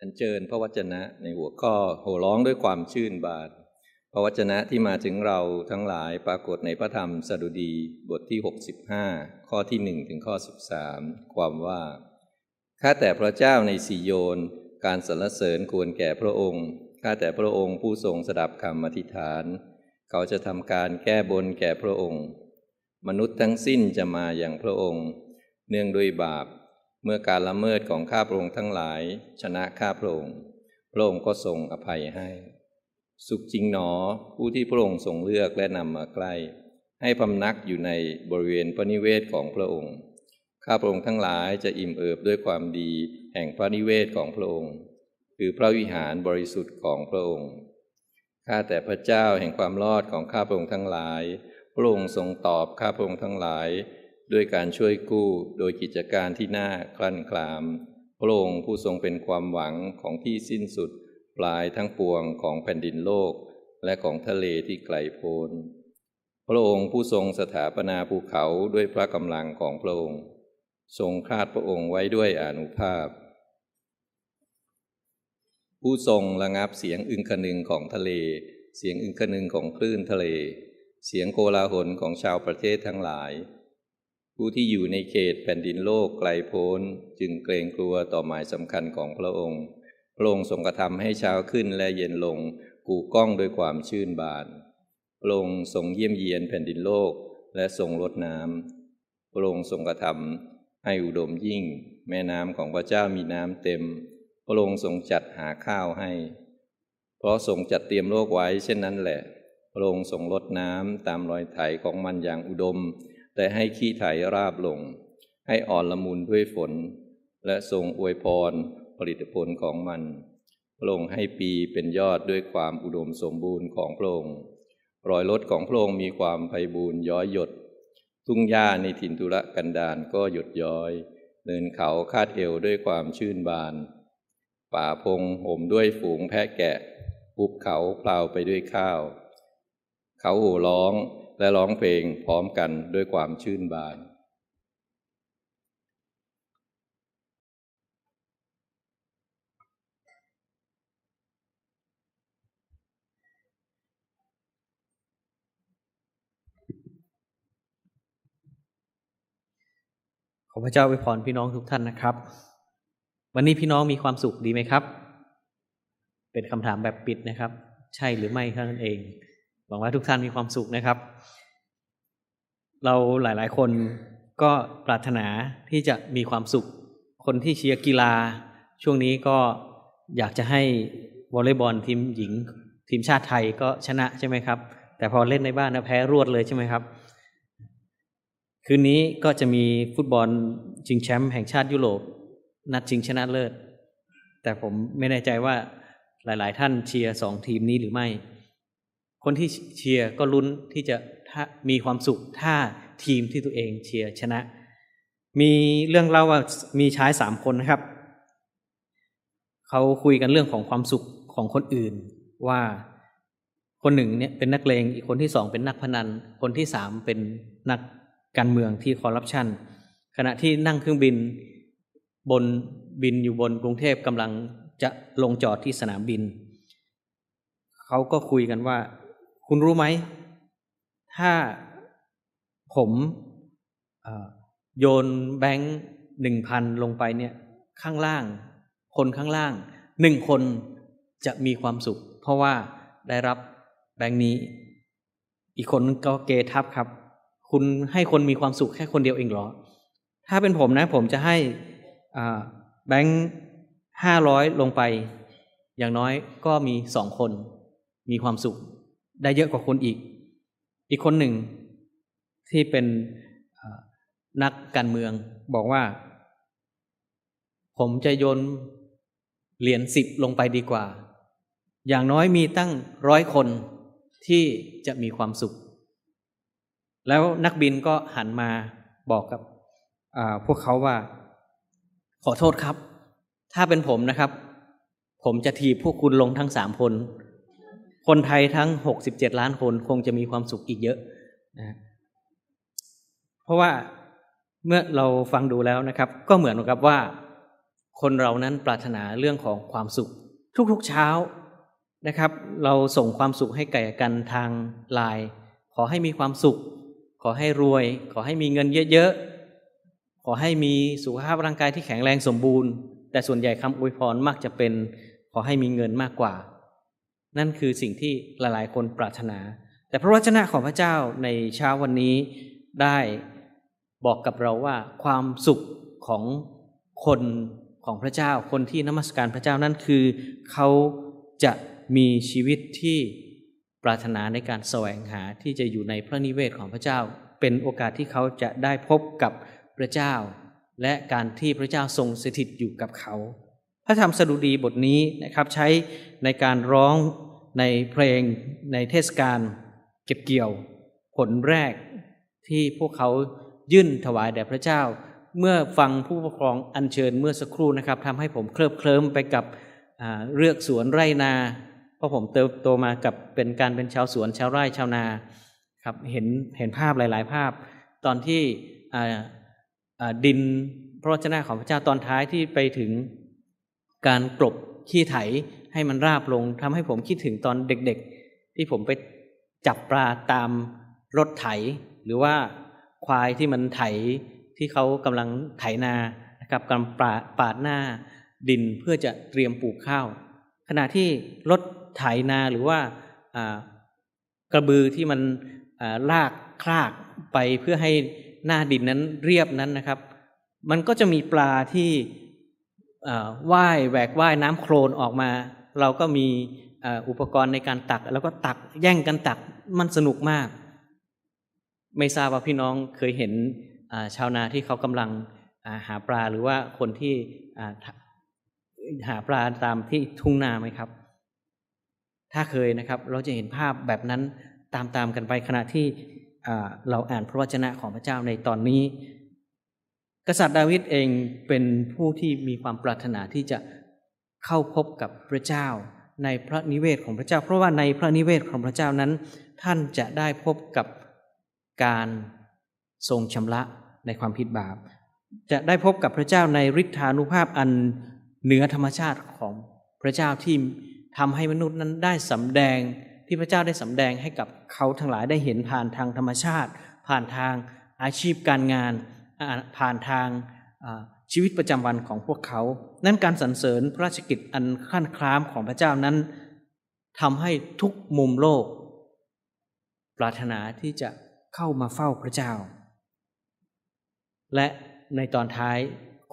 อัญเชิญพระวจนะในหัวข้อโห่ร้องด้วยความชื่นบานพระวจนะที่มาถึงเราทั้งหลายปรากฏในพระธรรมสดุดีบทที่ 65 ข้อที่ 1 ถึงข้อ 13 ความว่า ข้าแต่พระเจ้าในสีโยน การสรรเสริญควรแก่พระองค์ ข้าแต่พระองค์ผู้ทรงสดับคำอธิษฐาน เขาจะทำการแก้บนแก่พระองค์ มนุษย์ทั้งสิ้นจะมาอย่างพระองค์ เนื่องด้วยบาป เมื่อการละเมิดของข้าพระองค์ทั้งหลาย ชนะข้าพระองค์พระองค์ก็ทรงอภัยให้ สุขจริงหนอผู้ที่พระองค์ทรงเลือกและนำมาใกล้ ให้พำนักอยู่ในบริเวณพระนิเวศของพระองค์ ข้าพระองค์ทั้งหลายจะอิ่มเอิบด้วยความดีแห่งพระนิเวศของพระองค์ คือพระวิหารบริสุทธิ์ของพระองค์ข้าแต่พระเจ้าแห่งความรอดของข้าพระองค์ทั้งหลาย พระองค์ทรงตอบข้าพระองค์ทั้งหลาย ด้วยการช่วยกู้โดยกิจการที่น่าคลั่นคลาม พระองค์ผู้ทรงเป็นความหวังของที่สิ้นสุด ปลายทั้งปวงของแผ่นดินโลก และของทะเลที่ไกลโพ้น พระองค์ผู้ทรงสถาปนาภูเขาด้วยพระกำลังของพระองค์ ทรงคาดพระองค์ไว้ด้วยอานุภาพ ผู้ทรงระงับเสียงอึงคนึงของทะเล เสียงอึงคนึงของคลื่นทะเล เสียงโกลาหลของชาวประเทศทั้งหลาย ผู้ที่อยู่ในเขตแผ่นดินโลกไกลโพ้น จึงเกรงกลัวต่อหมายสำคัญของพระองค์ พระองค์ทรงกระทำให้เช้าขึ้นและเย็นลงกูก้องด้วยความชื่นบานพระองค์ทรงเยี่ยมเยียนแผ่นดินโลกและทรงรดน้ำพระองค์ทรงกระทำให้อุดมยิ่ง แม่น้ำของพระเจ้ามีน้ำเต็ม พระองค์ทรงจัดหาข้าวให้ เพราะทรงจัดเตรียมโลกไว้เช่นนั้นแหละ พระองค์ทรงลดน้ำตามรอยไถของมันอย่างอุดม แต่ให้ขี้ไถราบลง ให้อ่อนละมุนด้วยฝน และทรงอวยพรผลิตผลของมันพระองค์ให้ปีเป็นยอดด้วยความอุดมสมบูรณ์ของพระองค์รอยรถของพระองค์มีความไพบูรณ์ย้อยหยด ทุ่งหญ้าในถิ่นทุรกันดารก็หยดย้อย เนินเขาคาดเอวด้วยความชื่นบาน ป่าพงห่มด้วยฝูงแพะแกะภูเขาพลาไปด้วยข้าว เขาโห่ร้อง และร้องเพลงพร้อมกันด้วยความชื่นบาน ขอพระเจ้าอวยพรพี่น้องทุกท่านนะครับ วันนี้พี่น้องมีความสุขดีไหมครับ เป็นคำถามแบบปิดนะครับ ใช่หรือไม่เท่านั้นเอง หวังว่าทุกท่านมีความสุขนะครับ เราหลาย ๆ คนก็ปรารถนาที่จะมีความสุข คนที่เชียร์กีฬา ช่วงนี้ก็อยากจะให้วอลเลย์บอลทีมหญิง ทีมชาติไทยก็ชนะใช่ไหมครับ แต่พอเล่นในบ้านนะแพ้รวดเลยใช่ไหมครับ คืนนี้ก็จะมีฟุตบอลชิงแชมป์แห่งชาติยุโรปนัดชิงชนะเลิศ แต่ผมไม่แน่ใจว่าหลาย ๆ ท่านเชียร์สองทีมนี้หรือไม่ คนที่เชียร์ก็ลุ้นที่จะมีความสุขถ้าทีมที่ตัวเองเชียร์ชนะ มีเรื่องเล่าว่ามีชายสามคนนะครับ เขาคุยกันเรื่องของความสุขของคนอื่น ว่าคนหนึ่งเนี่ยเป็นนักเลงอีกคนที่สองเป็นนักพนัน คนที่สามเป็นนักการเมืองที่คอร์รัปชันขณะที่นั่งเครื่องบินบนบินอยู่บนกรุงเทพกำลังจะลงจอดที่สนามบิน เขาก็คุยกันว่า คุณรู้ไหม ถ้าผมโยนแบงค์หนึ่งพันลงไปเนี่ย ข้างล่าง คนข้างล่างหนึ่งคนจะมีความสุข เพราะว่าได้รับแบงค์นี้ อีกคนก็เกทับครับ คุณให้คนมีความสุขแค่คนเดียวเองเหรอ ถ้าเป็นผมนะ ผมจะให้แบงค์ห้าร้อยลงไป อย่างน้อยก็มีสองคนมีความสุข ได้เยอะกว่าคนอีก อีกคนหนึ่งที่เป็นนักการเมืองบอกว่า ผมจะโยนเหรียญสิบลงไปดีกว่า อย่างน้อยมีตั้งร้อยคนที่จะมีความสุข แล้วนักบินก็หันมาบอกกับพวกเขาว่า ขอโทษครับ ถ้าเป็นผมนะครับ ผมจะทีบพวกคุณลงทั้งสามคน คนไทยทั้งหกสิบเจ็ดล้านคนคงจะมีความสุขอีกเยอะนะเพราะว่าเมื่อเราฟังดูแล้วนะครับ ก็เหมือนกับว่า คนเรานั้นปรารถนาเรื่องของความสุข ทุกๆเช้านะครับ เราส่งความสุขให้แก่กันทางไลน์ขอให้มีความสุข ขอให้รวย ขอให้มีเงินเยอะๆ ขอให้มีสุขภาพร่างกายที่แข็งแรงสมบูรณ์ แต่ส่วนใหญ่คำอวยพรมักจะเป็น ขอให้มีเงินมากกว่า นั่นคือสิ่งที่หลายๆ คนปรารถนา แต่พระวจนะของพระเจ้าในเช้าวันนี้ได้บอกกับเราว่าความสุขของคนของพระเจ้า คนที่นมัสการพระเจ้านั่นคือ เขาจะมีชีวิตที่ปรารถนาในการแสวงหาที่จะอยู่ในพระนิเวศของพระเจ้า เป็นโอกาสที่เขาจะได้พบกับพระเจ้า และการที่พระเจ้าทรงสถิตอยู่กับเขา พระธรรมสดุดีบทนี้นะครับใช้ในการร้อง ในเพลงในเทศกาลเก็บเกี่ยว ผลแรกที่พวกเขายื่นถวายแด่พระเจ้า เมื่อฟังผู้ปกครองอัญเชิญเมื่อสักครู่นะครับทำให้ผมเคลิบเคลิ้มไปกับเลือกสวนไร่นาเพราะผมเติบโตมากับเป็นการเป็นชาวสวนชาวไร่ชาวนาครับเห็นเห็นภาพหลาย ๆ ภาพ ตอนที่ดินพระวจนะของพระเจ้าตอนท้ายที่ไปถึงการกลบขี้ไถ ให้มันราบลงทำให้ผมคิดถึงตอนเด็กๆ ที่ผมไปจับปลาตามรถไถ หรือว่าควายที่มันไถที่เขากำลังไถนานะครับกำลังปาดปาดหน้าดินเพื่อจะเตรียมปลูกข้าว ขณะที่รถไถนาหรือว่ากระบือที่มันลากคลากไปเพื่อให้หน้าดินนั้นเรียบนั้นนะครับ มันก็จะมีปลาที่ว่ายแหวกว่ายน้ำโคลนออกมา เราก็มีอุปกรณ์ในการตัก แล้วก็ตักแย่งกันตักมันสนุกมาก ไม่ทราบว่าพี่น้องเคยเห็นชาวนาที่เขากำลังหาปลาหรือว่าคนที่หาปลาตามที่ทุ่งนาไหมครับ ถ้าเคยนะครับ เราจะเห็นภาพแบบนั้นตามๆกันไปขณะที่เราอ่านพระวจนะของพระเจ้าในตอนนี้ กษัตริย์ดาวิดเองเป็นผู้ที่มีความปรารถนาที่จะ เข้าพบกับพระเจ้า ในพระนิเวศของพระเจ้า เพราะว่าในพระนิเวศของพระเจ้านั้น ท่านจะได้พบกับการทรงชำระในความผิดบาป จะได้พบกับพระเจ้าในฤทธานุภาพอันเหนือธรรมชาติของพระเจ้าที่ทำให้มนุษย์นั้นได้สำแดงที่พระเจ้าได้สำแดงให้กับเขาทั้งหลายได้เห็นผ่านทางธรรมชาติ ผ่านทางอาชีพการงานผ่านทางอ ชีวิตประจำวันของพวกเขา นั้นการสรรเสริญพระราชกิจอันขั้นคล้ามของพระเจ้านั้นทำให้ทุกมุมโลก ปรารถนาที่จะเข้ามาเฝ้าพระเจ้า และในตอนท้าย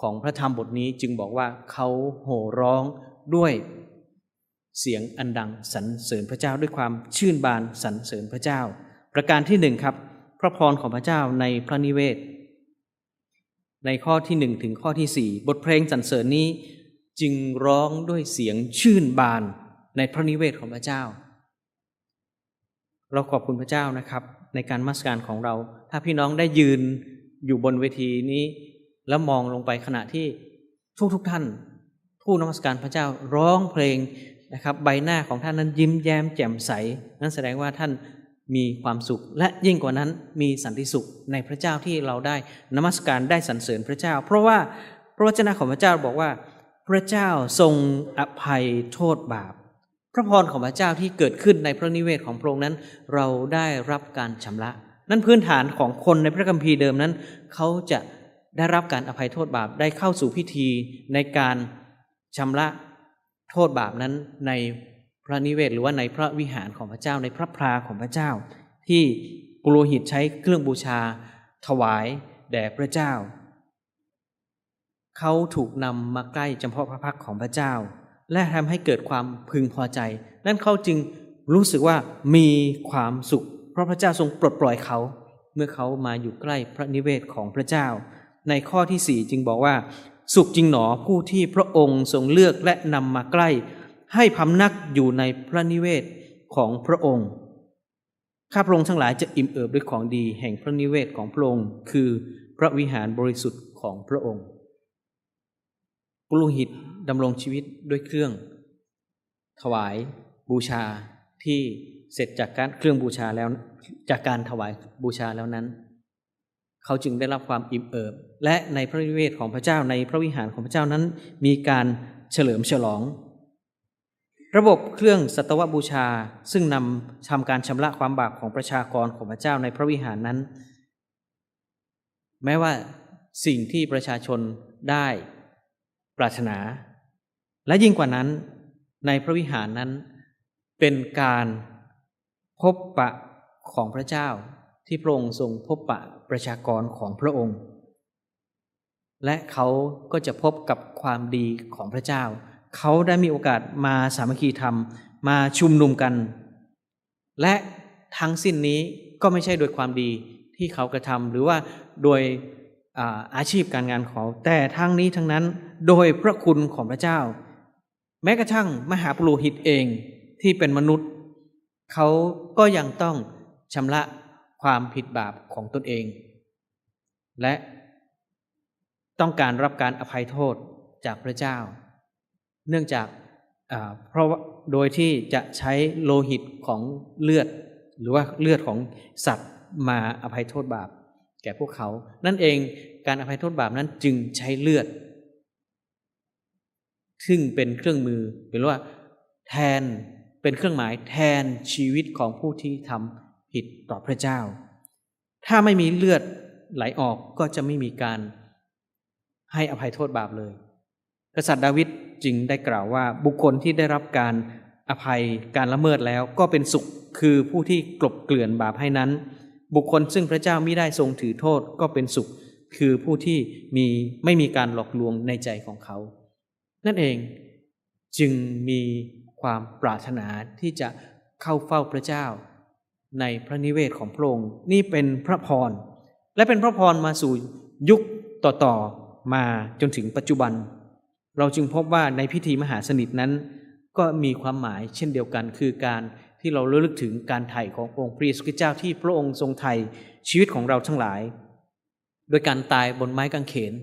ของพระธรรมบทนี้จึงบอกว่าเขาโห่ร้องด้วยเสียงอันดังสรรเสริญพระเจ้าด้วยความชื่นบานสรรเสริญพระเจ้า ประการที่หนึ่งครับ พระพรของพระเจ้าในพระนิเวศ ในข้อที่หนึ่งถึงข้อที่สี่บทเพลงสรรเสริญนี้จึงร้องด้วยเสียงชื่นบานในพระนิเวศของพระเจ้า เราขอบคุณพระเจ้านะครับ ในการมัสการของเรา ถ้าพี่น้องได้ยืนอยู่บนเวทีนี้ แล้วมองลงไปขณะที่ทุกทุกท่านผู้นมัสการพระเจ้าร้องเพลงนะครับ ใบหน้าของท่านนั้นยิ้มแย้มแจ่มใส นั่นแสดงว่าท่าน มีความสุขและยิ่งกว่านั้นมีสันติสุขในพระเจ้าที่เราได้นมัสการได้สรรเสริญพระเจ้า เพราะว่าพระวจนะของพระเจ้าบอกว่า พระเจ้าทรงอภัยโทษบาป พระพรของพระเจ้าที่เกิดขึ้นในพระนิเวศของพระองค์นั้น เราได้รับการชำระ นั่นพื้นฐานของคนในพระคัมภีร์เดิมนั้น เขาจะได้รับการอภัยโทษบาปได้เข้าสู่พิธีในการชำระโทษบาปนั้นใน พระนิเวศหรือว่าในพระวิหารของพระเจ้าในพระพราของพระเจ้า ที่ปุโรหิตใช้เครื่องบูชา ถวายแด่พระเจ้า เขาถูกนำมาใกล้จำเพาะพระพักของพระเจ้า และทำให้เกิดความพึงพอใจ นั่นเขาจึงรู้สึกว่ามีความสุข เพราะพระเจ้าทรงปลดปล่อยเขา เมื่อเขามาอยู่ใกล้พระนิเวศของพระเจ้า ในข้อที่สี่จึงบอกว่า สุขจริงหนอผู้ที่พระองค์ทรงเลือกและนำมาใกล้ ให้พำนักอยู่ในพระนิเวศของพระองค์ ข้าพระองค์ทั้งหลายจะอิ่มเอิบด้วยของดีแห่งพระนิเวศของพระองค์ คือพระวิหารบริสุทธิ์ของพระองค์ปุโรหิตดำรงชีวิตด้วยเครื่อง ถวายบูชาที่เสร็จจากการเครื่องบูชาแล้วจากการถวายบูชาแล้วนั้น เขาจึงได้รับความอิ่มเอิบ และในพระนิเวศของพระเจ้าในพระวิหารของพระเจ้านั้น มีการเฉลิมฉลอง ระบบเครื่องสัตวบูชา ซึ่งนำทำการชำระความบาปของประชากรของพระเจ้าในพระวิหารนั้น แม้ว่าสิ่งที่ประชาชนได้ปรารถนา และยิ่งกว่านั้นในพระวิหารนั้น เป็นการพบปะของพระเจ้าที่พระองค์ทรงพบปะประชากรของพระองค์ และเขาก็จะพบกับความดีของพระเจ้า เขาได้มีโอกาสมาสามัคคีธรรม มาชุมนุมกัน และทั้งสิ้นนี้ก็ไม่ใช่โดยความดีที่เขากระทำหรือว่าโดยอาอาชีพการงานของเขาแต่ทั้งนี้ทั้งนั้นโดยพระคุณของพระเจ้า แม้กระทั่งมหาปุโรหิตเองที่เป็นมนุษย์ เขาก็ยังต้องชำระความผิดบาปของตนเอง และต้องการรับการอภัยโทษจากพระเจ้า เนื่องจากเพราะโดยที่จะใช้โลหิตของเลือด หรือว่าเลือดของสัตว์มาอภัยโทษบาป แก่พวกเขา นั่นเองการอภัยโทษบาปนั้นจึงใช้เลือด ซึ่งเป็นเครื่องมือเป็นว่าแทนเป็นเครื่องหมายแทนชีวิตของผู้ที่ทำผิดต่อพระเจ้า ถ้าไม่มีเลือดไหลออกก็จะไม่มีการให้อภัยโทษบาปเลย กษัตริย์ดาวิดจึงได้กล่าวว่าบุคคลที่ได้รับการอภัยการละเมิดแล้วก็เป็นสุขคือผู้ที่กลบเกลื่อนบาปให้นั้น บุคคลซึ่งพระเจ้าไม่ได้ทรงถือโทษก็เป็นสุข คือผู้ที่มีไม่มีการหลอกลวงในใจของเขา นั่นเองจึงมีความปรารถนาที่จะเข้าเฝ้าพระเจ้า ในพระนิเวศของพระองค์นี่เป็นพระพรและเป็นพระพรมาสู่ยุคต่อๆมาจนถึงปัจจุบัน เราจึงพบว่าในพิธีมหาสนิทนั้น ก็มีความหมายเช่นเดียวกัน คือการที่เราระลึกถึงการไถ่ขององค์พระเยซูคริสต์เจ้าที่พระองค์ทรงไถ่ชีวิตของเราทั้งหลาย โดยการตายบนไม้กางเขน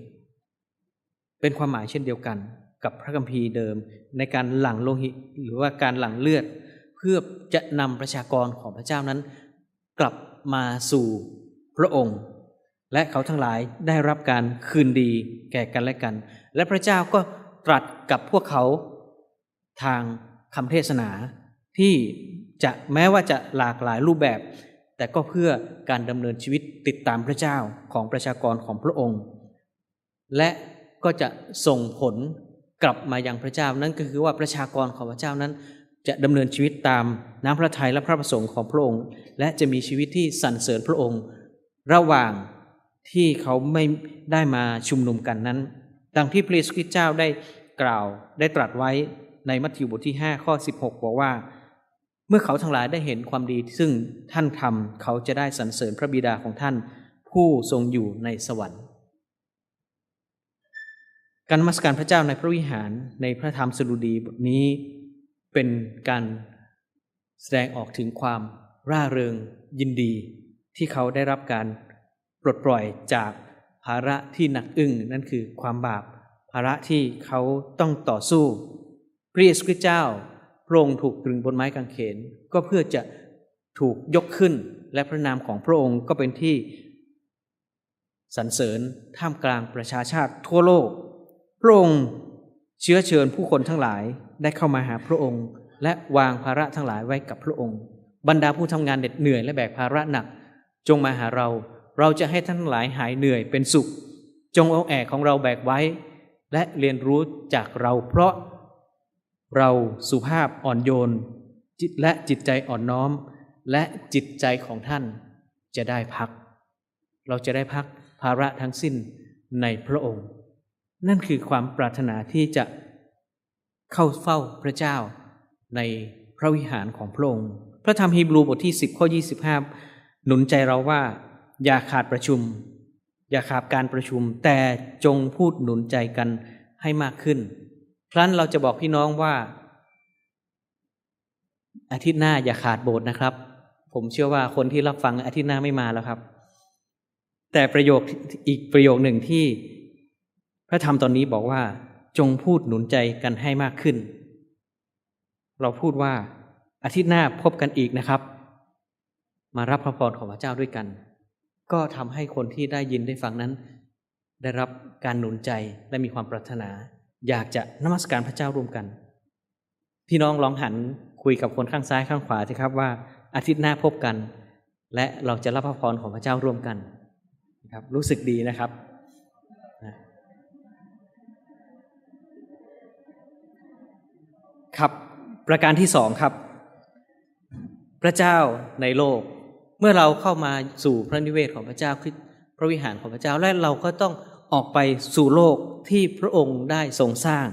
เป็นความหมายเช่นเดียวกัน กับพระคัมภีร์เดิม ในการหลั่งโลหิตหรือว่าการหลั่งเลือด เพื่อจะนำประชากรของพระเจ้านั้น กลับมาสู่พระองค์ และเขาทั้งหลายได้รับการคืนดีแก่กันและกัน และพระเจ้าก็ ตรัสกับพวกเขาทางคำเทศนา ที่จะแม้ว่าจะหลากหลายรูปแบบ แต่ก็เพื่อการดำเนินชีวิตติดตามพระเจ้าของประชากรของพระองค์ และก็จะส่งผลกลับมายังพระเจ้านั่นก็คือว่าประชากรของพระเจ้านั้น จะดำเนินชีวิตตามน้ำพระทัยและพระประสงค์ของพระองค์ และจะมีชีวิตที่สรรเสริญพระองค์ ระหว่างที่เขาไม่ได้มาชุมนุมกันนั้น ดังที่พระเยซูคริสต์เจ้าได้กล่าวได้ตรัสไว้ในมัทธิวบทที่ 5 ข้อ 16 บอกว่า เมื่อเขาทั้งหลายได้เห็นความดีซึ่งท่านทำเขาจะได้สรรเสริญพระบิดาของท่าน ผู้ทรงอยู่ในสวรรค์ การมัสการพระเจ้าในพระวิหารในพระธรรมสดุดีบทนี้เป็นการแสดงออกถึงความร่าเริงยินดีที่เขาได้รับการปลดปล่อยจาก ภาระที่หนักอึ้งนั่นคือความบาป ภาระที่เขาต้องต่อสู้พระเยซูคริสต์เจ้าพระองค์ถูกตรึงบนไม้กางเขน ก็เพื่อจะถูกยกขึ้นและพระนามของพระองค์ก็เป็นที่สรรเสริญท่ามกลางประชาชาติทั่วโลก พระองค์เชื้อเชิญผู้คนทั้งหลายได้เข้ามาหาพระองค์ และวางภาระทั้งหลายไว้กับพระองค์ บรรดาผู้ทำงานเหน็ดเหนื่อยและแบกภาระหนัก จงมาหาเรา เราจะให้ท่านหลายหายเหนื่อยเป็นสุข จงเอาแอกของเราแบกไว้ และเรียนรู้จากเราเพราะเราสุภาพอ่อนโยนจิตและจิตใจอ่อนน้อม และจิตใจของท่านจะได้พัก เราจะได้พักภาระทั้งสิ้นในพระองค์ นั่นคือความปรารถนาที่จะเข้าเฝ้าพระเจ้าในพระวิหารของพระองค์ พระธรรมฮีบรูบทที่ 10 ข้อ 25 หนุนใจเราว่า อย่าขาดประชุม อย่าขาดการประชุม แต่จงพูดหนุนใจกันให้มากขึ้น ครั้นเราจะบอกพี่น้องว่า อาทิตย์หน้าอย่าขาดโบสถ์นะครับ ผมเชื่อว่าคนที่รับฟังอาทิตย์หน้าไม่มาแล้วครับ แต่ประโยคอีกประโยคหนึ่งที่ พระธรรมตอนนี้บอกว่า จงพูดหนุนใจกันให้มากขึ้น เราพูดว่าอาทิตย์หน้าพบกันอีกนะครับ มารับพระพรของพระเจ้าด้วยกัน ก็ทำให้คนที่ได้ยินได้ฟังนั้น ได้รับการหนุนใจและมีความปรารถนา อยากจะนมัสการพระเจ้าร่วมกัน พี่น้องลองหันคุยกับคนข้างซ้ายข้างขวาสิครับว่าอาทิตย์หน้าพบกัน และเราจะรับพระพรของพระเจ้าร่วมกันนะครับรู้สึกดีนะครับครับประการที่สองครับ พระเจ้าในโลก เมื่อเราเข้ามาสู่พระนิเวศของพระเจ้าคือพระวิหารของพระเจ้าและเราก็ต้องออกไปสู่โลกที่พระองค์ได้ทรงสร้าง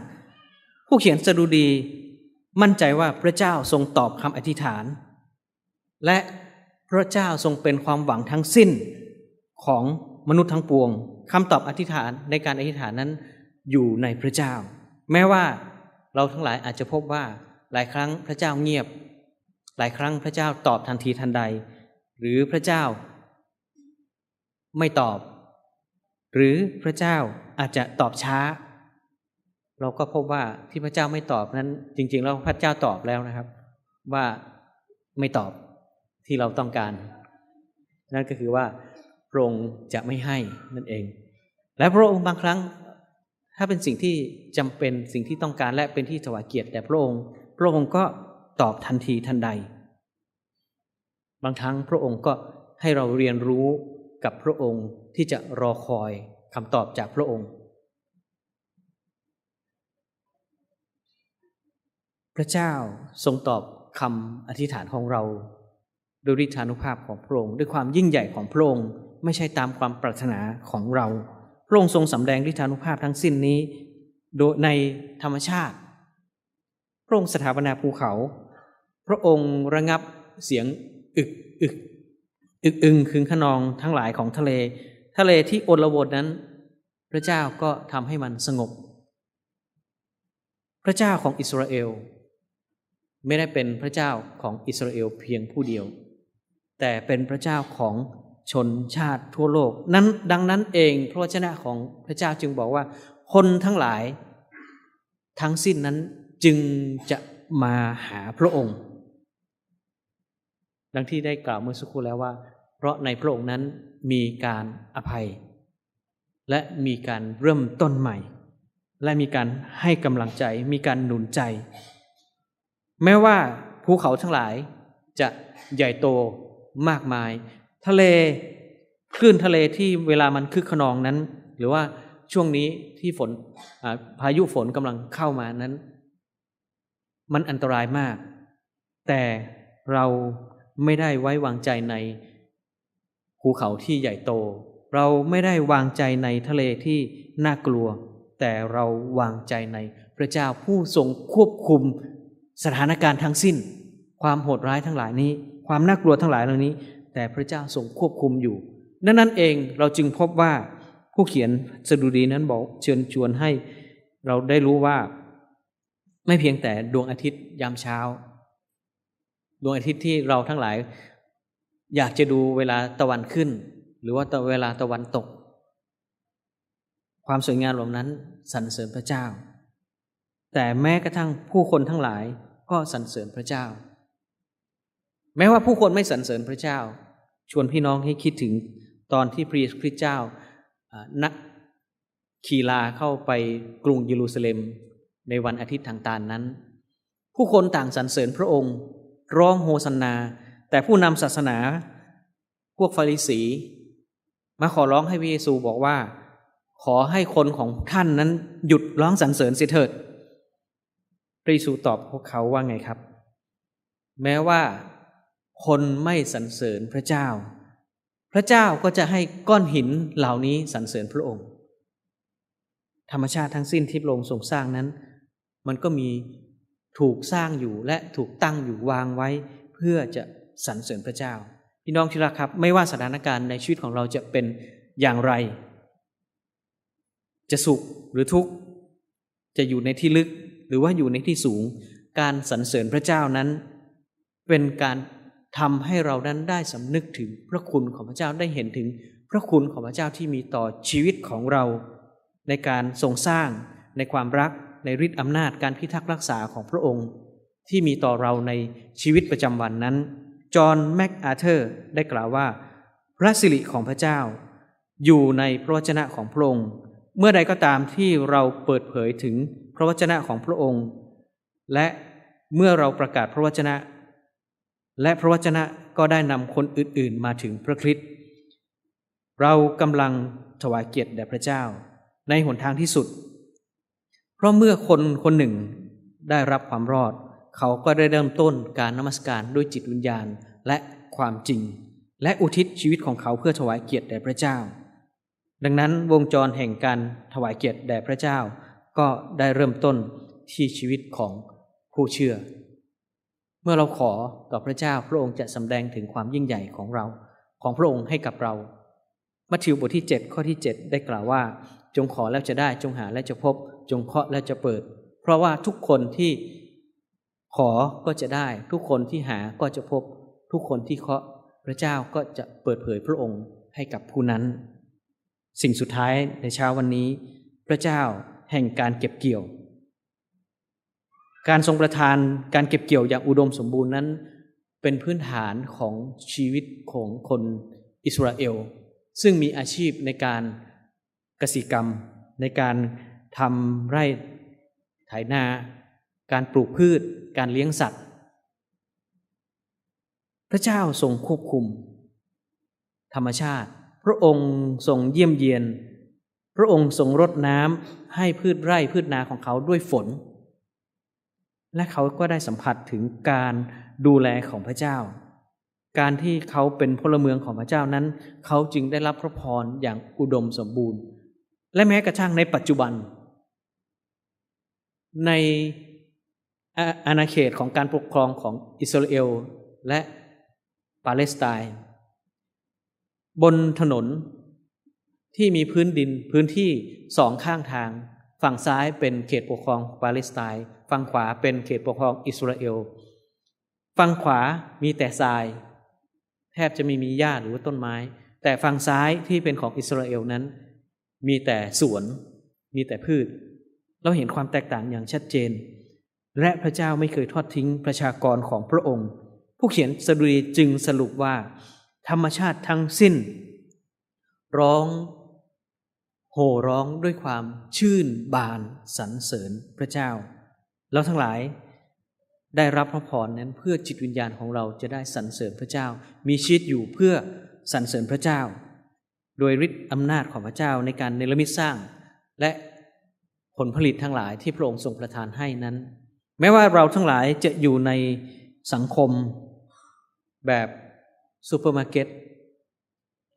ผู้เขียนสดุดีมั่นใจว่าพระเจ้าทรงตอบคำอธิษฐาน และพระเจ้าทรงเป็นความหวังทั้งสิ้นของมนุษย์ทั้งปวงคำตอบอธิษฐานในการอธิษฐานนั้นอยู่ในพระเจ้า แม้ว่าเราทั้งหลายอาจจะพบว่าหลายครั้งพระเจ้าเงียบ หลายครั้งพระเจ้าตอบทันทีทันใด หรือพระเจ้า ไม่ตอบ หรือพระเจ้าอาจจะตอบช้า เราก็พบว่าที่พระเจ้าไม่ตอบนั้นจริง ๆ แล้วพระเจ้าตอบแล้วนะครับ ว่าไม่ตอบที่เราต้องการ นั่นก็คือว่าพระองค์จะไม่ให้นั่นเอง และพระองค์บางครั้ง ถ้าเป็นสิ่งที่จำเป็นสิ่งที่ต้องการและเป็นที่ถวายเกียรติแต่พระองค์ พระองค์ก็ตอบทันทีทันใด บางครั้งพระองค์ก็ให้เราเรียนรู้กับพระองค์ที่จะรอคอยคำตอบจากพระองค์ พระเจ้าทรงตอบคำอธิษฐานของเราโดยฤทธานุภาพของพระองค์ด้วยความยิ่งใหญ่ของพระองค์ไม่ใช่ตามความปรารถนาของเรา พระองค์ทรงสำแดงฤทธานุภาพทั้งสิ้นนี้โดยในธรรมชาติ พระองค์สถาปนาภูเขา พระองค์ระงับเสียง อึกอึกอึกอึงคึงขนองทั้งหลายของทะเล ทะเลที่โอลวนนั้น พระเจ้าก็ทำให้มันสงบ พระเจ้าของอิสราเอล ไม่ได้เป็นพระเจ้าของอิสราเอลเพียงผู้เดียว แต่เป็นพระเจ้าของชนชาติทั่วโลก นั้นดังนั้นเองพระวจนะของพระเจ้าจึงบอกว่า คนทั้งหลายทั้งสิ้นนั้นจึงจะมาหาพระองค์ ดังที่ได้กล่าวเมื่อสักครู่แล้วว่า เพราะในพระองค์นั้นมีการอภัย และมีการเริ่มต้นใหม่ และมีการให้กำลังใจ มีการหนุนใจ แม้ว่าภูเขาทั้งหลายจะใหญ่โตมากมาย ทะเลคลื่นทะเลที่เวลามันคึกขนองนั้น หรือว่าช่วงนี้ที่ฝนพายุฝนกำลังเข้ามานั้น มันอันตรายมาก แต่เรา ไม่ได้ไว้วางใจในภูเขาที่ใหญ่โต เราไม่ได้วางใจในทะเลที่น่ากลัว แต่เราวางใจในพระเจ้าผู้ทรงควบคุมสถานการณ์ทั้งสิ้น ความโหดร้ายทั้งหลายนี้ ความน่ากลัวทั้งหลายเหล่านี้ แต่พระเจ้าทรงควบคุมอยู่ดังนั้นเองเราจึงพบว่าผู้เขียนสดุดีนั้นบอกเชิญชวนให้ เราได้รู้ว่า ไม่เพียงแต่ดวงอาทิตย์ยามเช้า ดวงอาทิตย์ที่เราทั้งหลาย อยากจะดูเวลาตะวันขึ้น หรือว่าเวลาตะวันตก ความสวยงามเหล่านั้นสรรเสริญพระเจ้า แต่แม้กระทั่งผู้คนทั้งหลายก็สรรเสริญพระเจ้า แม้ว่าผู้คนไม่สรรเสริญพระเจ้า ชวนพี่น้องให้คิดถึงตอนที่พระเยซูคริสต์เจ้านักขีลาเข้าไปกรุงเยรูซาเล็มในวันอาทิตย์ทางตานนั้น ผู้คนต่างสรรเสริญพระองค์ ร้องโฮสนนา แต่ผู้นำศาสนา พวกฟาริสี มาขอร้องให้พระเยซูบอกว่า ขอให้คนของท่านนั้นหยุดร้องสรรเสริญเสียเถิดพระเยซูตอบพวกเขาว่าไงครับ แม้ว่าคนไม่สรรเสริญพระเจ้า พระเจ้าก็จะให้ก้อนหินเหล่านี้สรรเสริญพระองค์ ธรรมชาติทั้งสิ้นที่พระองค์ทรงสร้างนั้น มันก็มี ถูกสร้างอยู่และถูกตั้งอยู่วางไว้ เพื่อจะสรรเสริญพระเจ้า พี่น้องที่รักครับ ไม่ว่าสถานการณ์ในชีวิตของเราจะเป็นอย่างไร จะสุขหรือทุกข์จะอยู่ในที่ลึกหรือว่าอยู่ในที่สูง การสรรเสริญพระเจ้านั้น เป็นการทำให้เรานั้นได้สำนึกถึงพระคุณของพระเจ้าได้เห็นถึงพระคุณของพระเจ้าที่มีต่อชีวิตของเรา ในการทรงสร้างในความรัก ในฤทธิอำนาจการพิทักษ์รักษาของพระองค์ ที่มีต่อเราในชีวิตประจำวันนั้น จอห์นแมคอาเธอร์ได้กล่าวว่าพพระสิริของพระเจ้า อยู่ในพระวจนะของพระองค์ เมื่อใดก็ตามที่เราเปิดเผยถึงพระวจนะของพระองค์ และเมื่อเราประกาศพระวจนะ และพระวจนะก็ได้นำคนอื่นๆ มาถึงพระคริสต์เรากำลังถวายเกียรติแด่พระเจ้า ในหนทางที่สุด เพราะเมื่อคนคนหนึ่งได้รับความรอด เขาก็ได้เริ่มต้นการนมัสการด้วยจิตวิญญาณและความจริง และอุทิศชีวิตของเขาเพื่อถวายเกียรติแด่พระเจ้า ดังนั้นวงจรแห่งการถวายเกียรติแด่พระเจ้า ก็ได้เริ่มต้นที่ชีวิตของผู้เชื่อ เมื่อเราขอต่อพระเจ้าพระองค์จะสำแดงถึงความยิ่งใหญ่ของเราของพระองค์ให้กับเรา มัทธิวบทที่ 7 ข้อที่ 7 ได้กล่าวว่า จงขอแล้วจะได้จงหาแล้วจะพบ จงเคาะแล้วจะเปิด เพราะว่าทุกคนที่ขอก็จะได้ ทุกคนที่หาก็จะพบ ทุกคนที่เคาะพระเจ้าก็จะเปิดเผยพระองค์ให้กับผู้นั้น สิ่งสุดท้ายในเช้าวันนี้ พระเจ้าแห่งการเก็บเกี่ยว การทรงประทานการเก็บเกี่ยวอย่างอุดมสมบูรณ์นั้น เป็นพื้นฐานของชีวิตของคนอิสราเอล ซึ่งมีอาชีพในการเกษตรกรรมในการ ทำไร่ไถนา การปลูกพืช การเลี้ยงสัตว์ พระเจ้าทรงควบคุม ธรรมชาติ พระองค์ทรงเยี่ยมเยียน พระองค์ทรงรดน้ำให้พืชไร่พืชนาของเขาด้วยฝน และเขาก็ได้สัมผัสถึงการดูแลของพระเจ้า การที่เขาเป็นพลเมืองของพระเจ้านั้น เขาจึงได้รับพระพรอย่างอุดมสมบูรณ์ และแม้กระทั่งในปัจจุบัน ในอาณาเขตของการปกครองของอิสราเอลและปาเลสไตน์บนถนนที่มีพื้นดินพื้นที่สองข้างทาง ฝั่งซ้ายเป็นเขตปกครองปาเลสไตน์ฝั่งขวาเป็นเขตปกครองอิสราเอลฝั่งขวามีแต่ทราย แทบจะไม่มีหญ้าหรือว่าต้นไม้ แต่ฝั่งซ้ายที่เป็นของอิสราเอลนั้น มีแต่สวน มีแต่พืช เราเห็นความแตกต่างอย่างชัดเจน และพระเจ้าไม่เคยทอดทิ้งประชากรของพระองค์ ผู้เขียนสดุดีจึงสรุปว่า ธรรมชาติทั้งสิ้น ร้อง โห่ร้องด้วยความชื่นบานสรรเสริญพระเจ้า เราทั้งหลายได้รับพระพรนั้นเพื่อจิตวิญญาณของเราจะได้สรรเสริญพระเจ้า มีชีวิตอยู่เพื่อสรรเสริญพระเจ้า โดยฤทธิ์อำนาจของพระเจ้าในการเนรมิตสร้าง และ ผลผลิตทั้งหลายที่พระองค์ทรงประทานให้นั้น แม้ว่าเราทั้งหลายจะอยู่ในสังคมแบบซูเปอร์มาร์เก็ต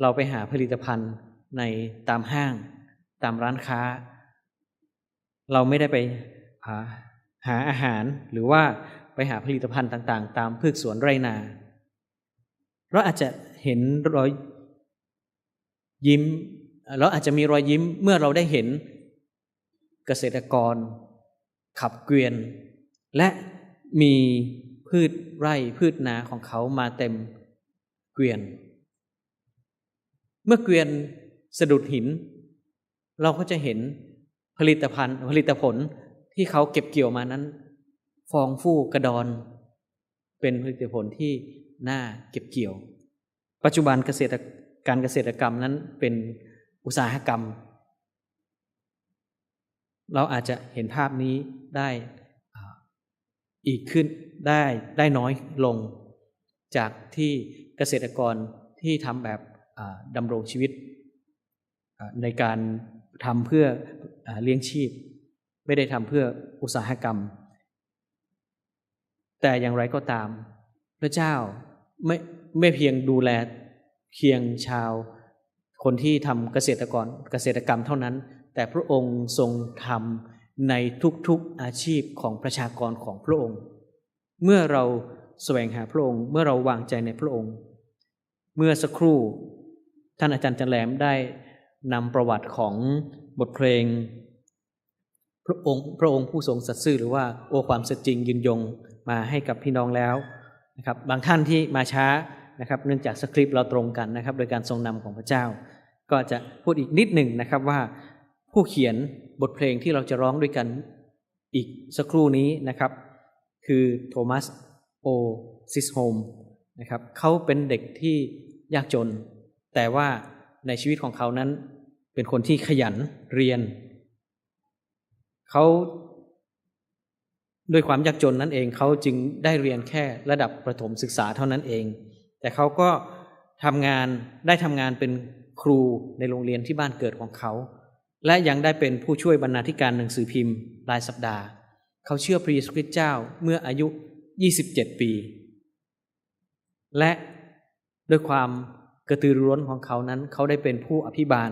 เราไปหาผลิตภัณฑ์ในตามห้าง ตามร้านค้า เราไม่ได้ไปหาหาอาหารหรือว่าไปหาผลิตภัณฑ์ต่างๆ ตามพืชสวนไรนา เราอาจจะเห็นรอยยิ้ม เราอาจจะมีรอยยิ้มเมื่อเราได้เห็น เกษตรกร ขับเกวียน และมีพืชไร่พืชนาของเขามาเต็มเกวียน เมื่อเกวียนสะดุดหิน เราก็จะเห็นผลิตภัณฑ์ผลิตผลที่เขาเก็บเกี่ยวมานั้น ฟองฟู่กระดอน เป็นผลิตผลที่น่าเก็บเกี่ยว ปัจจุบันเกษตรการเกษตรกรรมนั้นเป็นอุตสาหกรรม เราอาจจะเห็นภาพนี้ได้อีกขึ้นได้ได้น้อยลง จากที่เกษตรกรที่ทำแบบดำรงชีวิต ในการทำเพื่อเลี้ยงชีพ ไม่ได้ทำเพื่ออุตสาหกรรม แต่อย่างไรก็ตาม พระเจ้าไม่ไม่เพียงดูแลเพียงชาว คนที่ทำเกษตรกรเกษตรกรรมเท่านั้น แต่พระองค์ทรงทำในทุกๆอาชีพของประชากรของพระองค์ เมื่อเราแสวงหาพระองค์ เมื่อเราวางใจในพระองค์ เมื่อสักครู่ ท่านอาจารย์จันแหลมได้นำประวัติของบทเพลง พระองค์พระองค์ผู้ทรงสัตย์ซื่อหรือว่าโอความสัจจริงยืนยงมาให้กับพี่น้องแล้วนะครับบางท่านที่มาช้านะครับ เนื่องจากสคริปต์เราตรงกันนะครับ โดยการทรงนำของพระเจ้า ก็จะพูดอีกนิดหนึ่งนะครับว่า ผู้เขียนบทเพลงที่เราจะร้องด้วยกันอีกสักครู่นี้นะครับ คือโทมัสโอซิสโฮมนะครับเขาเป็นเด็กที่ยากจน แต่ว่าในชีวิตของเขานั้นเป็นคนที่ขยันเรียน เขาด้วยความยากจนนั่นเองเขาจึงได้เรียนแค่ระดับประถมศึกษาเท่านั้นเอง แต่เขาก็ทำงานได้ทำงานเป็นครูในโรงเรียนที่บ้านเกิดของเขา และยังได้เป็นผู้ช่วยบรรณาธิการหนังสือพิมพ์รายสัปดาห์ เขาเชื่อพระเยซูคริสต์เจ้าเมื่ออายุ 27 ปี และด้วยความกระตือรือร้นของเขานั้น เขาได้เป็นผู้อภิบาล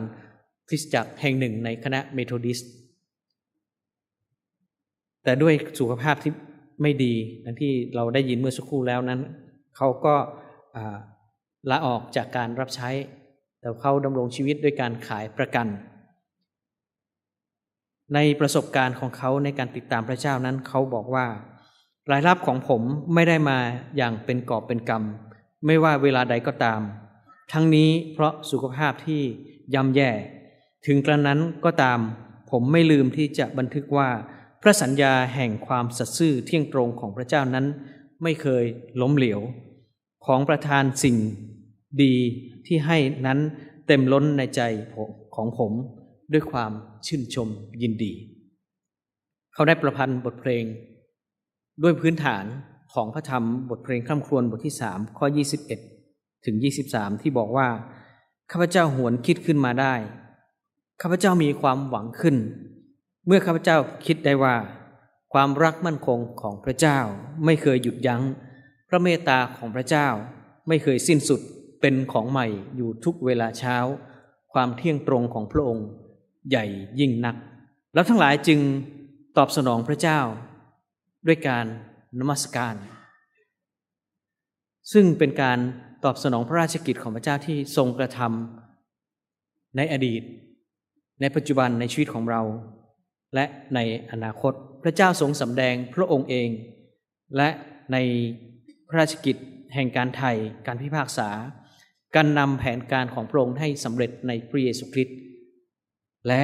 คริสตจักรแห่งหนึ่งในคณะเมโทดิสต์แต่ด้วยสุขภาพที่ไม่ดีดังที่เราได้ยินเมื่อสักครู่แล้วนั้น เขาก็ลาออกจากการรับใช้ แต่เขาดำรงชีวิตด้วยการขายประกัน ในประสบการณ์ของเขาในการติดตามพระเจ้านั้นเขาบอกว่ารายรับของผมไม่ได้มาอย่างเป็นกอบเป็นกรรม ไม่ว่าเวลาใดก็ตาม ทั้งนี้เพราะสุขภาพที่ย่ำแย่ ถึงกระนั้นก็ตาม ผมไม่ลืมที่จะบันทึกว่า พระสัญญาแห่งความสัตย์ซื่อเที่ยงตรงของพระเจ้านั้น ไม่เคยล้มเหลว ของประทานสิ่งดีที่ให้นั้นเต็มล้นในใจของผม ด้วยความชื่นชมยินดี เขาได้ประพันธ์บทเพลง ด้วยพื้นฐานของพระธรรมบทเพลงคร่ำครวญบทที่สามข้อ 21 ถึง 23 ที่บอกว่า ข้าพเจ้าหวนคิดขึ้นมาได้ ข้าพเจ้ามีความหวังขึ้น เมื่อข้าพเจ้าคิดได้ว่า ความรักมั่นคงของพระเจ้าไม่เคยหยุดยัง้ง พระเมตตาของพระเจ้าไม่เคยสิ้นสุดเป็นของใหม่อยู่ทุกเวลาเช้า ความเที่ยงตรงของพระองค์ ใหญ่ยิ่งนักแล้วทั้งหลายจึงตอบสนองพระเจ้า ด้วยการนมัสการ ซึ่งเป็นการตอบสนองพระราชกิจของพระเจ้าที่ทรงกระทำในอดีต ในปัจจุบันในชีวิตของเรา และในอนาคตพระเจ้าทรงสำแดงพระองค์เอง และในพระราชกิจแห่งการไถ่การพิพากษา การนำแผนการของพระองค์ให้สำเร็จในพระเยซูคริสต์ และ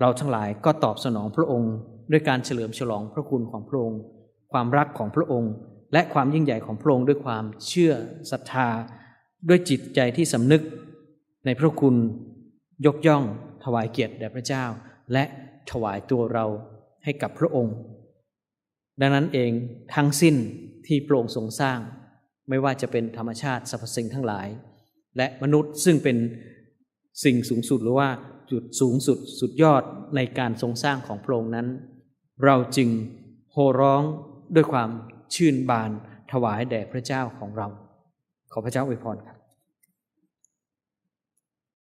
เราทั้งหลายก็ตอบสนองพระองค์ ด้วยการเฉลิมฉลองพระคุณของพระองค์ ความรักของพระองค์ และความยิ่งใหญ่ของพระองค์ด้วยความเชื่อศรัทธา ด้วยจิตใจที่สำนึก ในพระคุณยกย่อง ถวายเกียรติแด่พระเจ้า และถวายตัวเราให้กับพระองค์ ดังนั้นเองทั้งสิ้นที่พระองค์ทรงสร้าง ไม่ว่าจะเป็นธรรมชาติสรรพสิ่งทั้งหลาย และมนุษย์ซึ่งเป็นสิ่งสูงสุดหรือว่า จุดสูงสุดสุดยอดในการทรงสร้างของพระองค์นั้น เราจึงโห่ร้องด้วยความชื่นบานถวายแด่พระเจ้าของเรา ขอพระเจ้าอวยพรครับ